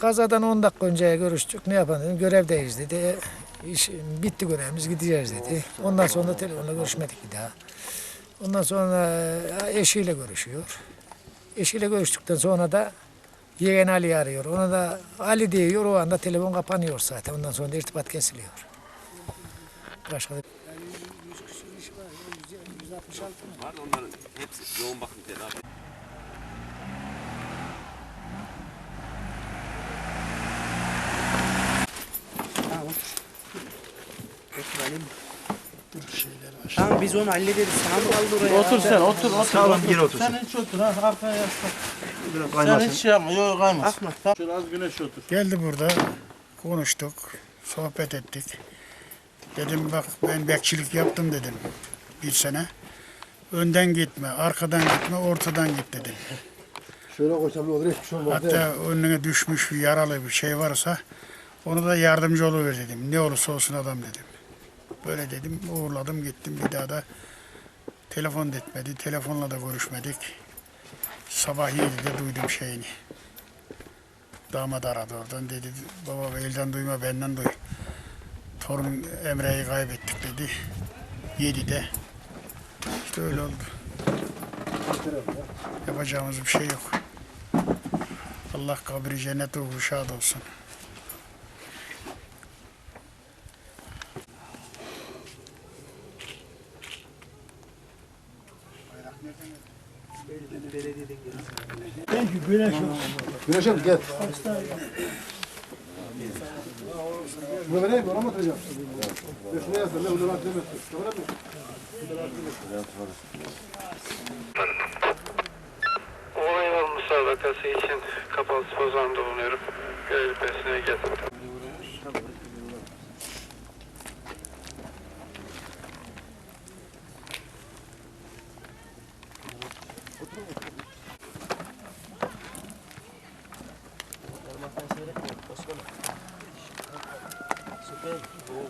Kazadan 10 dakika önce görüştük. Ne yapalım dedim. Görevdeyiz dedi. İş, bitti görevimiz gideceğiz dedi. Ondan sonra telefonla görüşmedik bir daha. Ondan sonra e, eşiyle görüşüyor. Eşiyle görüştükten sonra da yeğen Ali arıyor. Ona da Ali diyor. O anda telefon kapanıyor zaten. Ondan sonra da irtibat kesiliyor. Başka da... Var onların hepsi yoğun bakım tedavi. Tamam biz onu hallederiz. Sana mı kaldı oraya? Otur sen otur otur. Tamam, gir otur Sen hiç otur ha arkaya yaslan. Biraz Sen kaymasın. hiç şey yapma yok kaymaz. Akma. Tamam. Şöyle az güneş otur. Geldi burada, konuştuk, sohbet ettik. Dedim bak ben bekçilik yaptım dedim bir sene. Önden gitme, arkadan gitme, ortadan git dedim. Şöyle koysam ne olur hiçbir şey olmaz. Hatta önüne düşmüş bir yaralı bir şey varsa onu da yardımcı oluver dedim. Ne olursa olsun adam dedim. Böyle dedim, uğurladım gittim bir daha da telefon da etmedi, telefonla da görüşmedik. Sabah 7'de duydum şeyini. Damat aradı oradan dedi, baba elden duyma benden duy. Torun Emre'yi kaybettik dedi. 7'de. İşte öyle oldu. Yapacağımız bir şey yok. Allah kabri cennet ruhu şad olsun. Güneş Hanım gel. Bunu vereyim mi? Ona mı atacağım? Ya şuna yazdım. Ne bunu demesin. Doğru mu? Olay yol müsabakası için kapalı spor bulunuyorum. Görev personeli gelsin. Süper.